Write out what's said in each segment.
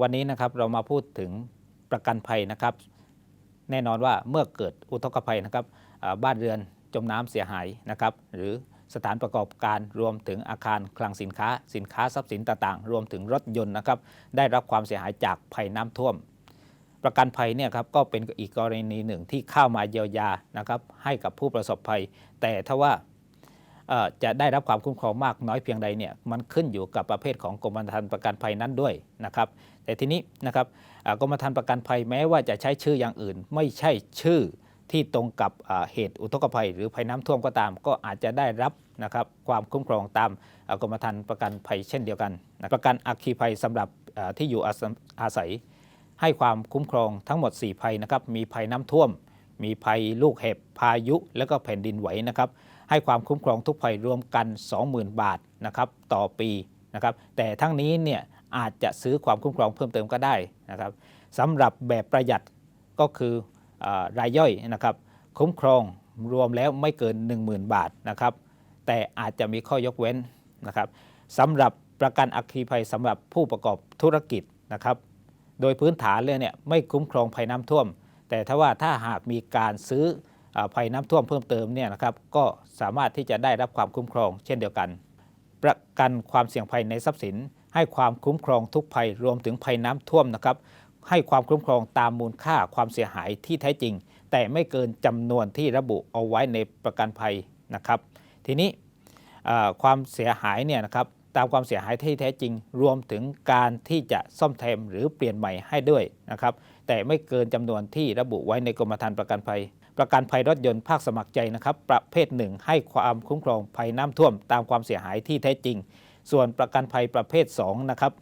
วันนี้นะครับเรามาพูดถึงประกันภัยนะครับ แน่นอนว่าเมื่อเกิดอุทกภัยนะครับบ้านเรือนจมน้ำเสียหายนะครับ หรือสถานประกอบการรวมถึงอาคารคลังสินค้า สินค้าทรัพย์สินต่างๆ รวมถึงรถยนต์นะครับ ได้รับความเสียหายจากภัยน้ำท่วม ประกันภัยเนี่ยครับก็เป็นอีกกรณีหนึ่งที่เข้ามาเยียวยานะครับให้กับผู้ประสบภัย แต่ถ้าว่าจะได้รับความคุ้มครองมากน้อยเพียงใดเนี่ยมันขึ้นอยู่กับประเภทของกรมธรรม์ประกันภัยนั้นด้วยนะครับ แต่ทีนี้นะครับกรมธรรม์ประกันภัยแม้ว่าจะใช้ชื่ออย่างอื่น ไม่ใช่ชื่อที่ตรงกับเหตุอุทกภัย หรือภัยน้ำท่วมก็ตาม ก็อาจจะได้รับนะครับความคุ้มครองตามกรมธรรม์ประกันภัยเช่นเดียวกันนะประกันอัคคีภัยสำหรับที่อยู่อาศัย ให้ความคุ้มครองทั้งหมด 4 ภัยนะครับมีภัยน้ำท่วม มีภัยลูกเห็บพายุ และก็แผ่นดินไหวนะครับให้ความคุ้มครองทุกภัยรวมกัน 20,000 บาทนะครับต่อปีนะครับแต่ทั้งนี้เนี่ย อาจจะซื้อความคุ้มครองเพิ่มเติมก็ได้นะครับสำหรับแบบประหยัดก็คืออรายย่อยนะครับ คุ้มครองรวมแล้วไม่เกิน 10,000 บาทนะครับ แต่อาจจะมีข้อยกเว้นนะครับสำหรับประกันอัคคีภัยสำหรับผู้ประกอบธุรกิจนะครับ โดยพื้นฐานเลยเนี่ยไม่คุ้มครองภัยน้ำท่วม แต่ถ้าว่าถ้าหากมีการซื้ออภัยน้ำท่วมเพิ่มเติมเนี่ยนะครับ ก็สามารถที่จะได้รับความคุ้มครองเช่นเดียวกัน ประกันความเสี่ยงภัยในทรัพย์สิน ให้ความคุ้มครองทุกภัยรวมถึงภัยน้ำท่วมนะครับ ให้ความคุ้มครองตามมูลค่าความเสียหายที่แท้จริง แต่ไม่เกินจำนวนที่ระบุเอาไว้ในประกันภัยนะครับ ทีนี้ความเสียหายเนี่ยนะครับตามความเสียหายที่แท้จริง รวมถึงการที่จะซ่อมแซมหรือเปลี่ยนใหม่ให้ด้วยนะครับ แต่ไม่เกินจำนวนที่ระบุไว้ในกรมธรรม์ประกันภัย ประกันภัยรถยนต์ภาคสมัครใจนะครับ ประเภทหนึ่งให้ความคุ้มครองภัยน้ำท่วม ตามความเสียหายที่แท้จริง ส่วนประกันภัยประเภท2นะครับ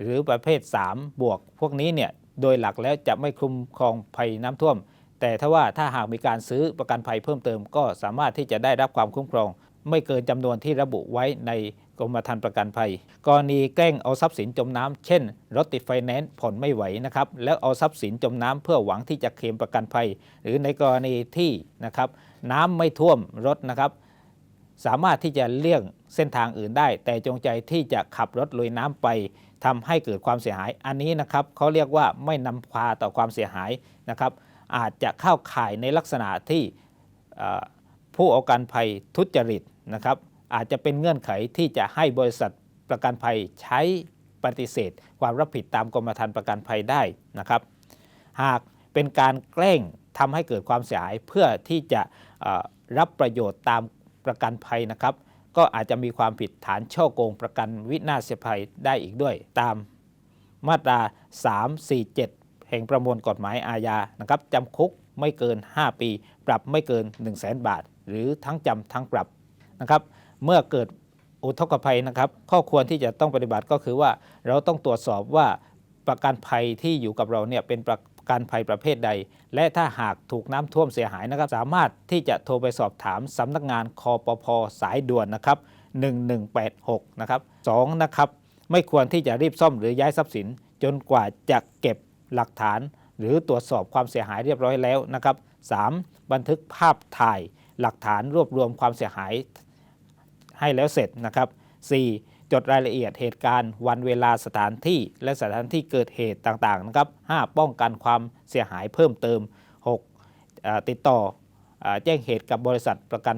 หรือประเภท 3 บวก พวกนี้เนี่ยโดยหลักแล้วจะไม่คลุมครองภัยน้ำท่วม แต่ถ้าว่าถ้าหากมีการซื้อประกันภัยเพิ่มเติม ก็สามารถที่จะได้รับความคุ้มครอง ไม่เกินจำนวนที่ระบุไว้ในกรมธรรม์ประกันภัย กรณีแกล้งเอาทรัพย์สินจมน้ำเช่น รถติดไฟแนนซ์ผ่อนไม่ไหวนะครับแล้วเอาทรัพย์สินจมน้ำเพื่อหวังที่จะเคลมประกันภัย หรือในกรณีที่นะครับน้ำไม่ท่วมรถนะครับ สามารถที่จะเลี่ยง เส้นทางอื่นได้ แต่จงใจที่จะขับรถลุยน้ำไปทำให้เกิดความเสียหาย อันนี้นะครับเขาเรียกว่าไม่นำพาต่อความเสียหายนะครับ อาจจะเข้าข่ายในลักษณะที่ผู้เอาการภัยทุจริตนะครับ อาจจะเป็นเงื่อนไขที่จะให้บริษัทประกันภัยใช้ปฏิเสธ ความรับผิดตามกรมธรรม์ประกันภัยได้นะครับ หากเป็นการแกล้งทำให้เกิดความเสียหายเพื่อที่จะรับประโยชน์ตามประกันภัยนะครับ ก็อาจจะมีความผิดฐานช่อโกงประกันวินาศภัยได้อีกด้วย ตามมาตรา 347 แห่งประมวลกฎหมายอาญานะครับจำคุกไม่เกิน 5 ปี ปรับไม่เกิน 1 0 0 0 0แบาท หรือทั้งจำทั้งปรับนะครับเมื่อเกิดอุทกภัยนะครับ ข้อควรที่จะต้องปฏิบัติก็คือว่าเราต้องตรวจสอบว่าประกันภัยที่อยู่กับเราเนี่ยเป็นประ กันภัยประเภทใด และถ้าหากถูกน้ำท่วมเสียหายนะครับ สามารถที่จะโทรไปสอบถามสำนักงานคอปพสายด่วนนะครับ 1186 นะครับ 2 นะครับ ไม่ควรที่จะรีบซ่อมหรือย้ายทรัพย์สิน จนกว่าจะเก็บหลักฐาน หรือตรวจสอบความเสียหายเรียบร้อยแล้วนะครับ 3. บันทึกภาพถ่ายหลักฐานรวบรวมความเสียหายให้แล้วเสร็จนะครับ 4. จดรายละเอียดเหตุการณ์วันเวลาสถานที่ และสถานที่เกิดเหตุต่างๆนะครับ 5. ป้องกันความเสียหายเพิ่มเติม 6. ติดต่อออแจ้งเหตุกับบริษัทประกัน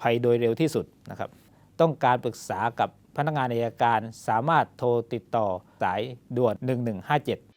ภัยโดยเร็วที่สุดนะครับ ต้องการปรึกษากับพนักงานอัยการสามารถโทรติดต่อสายด่วน 1157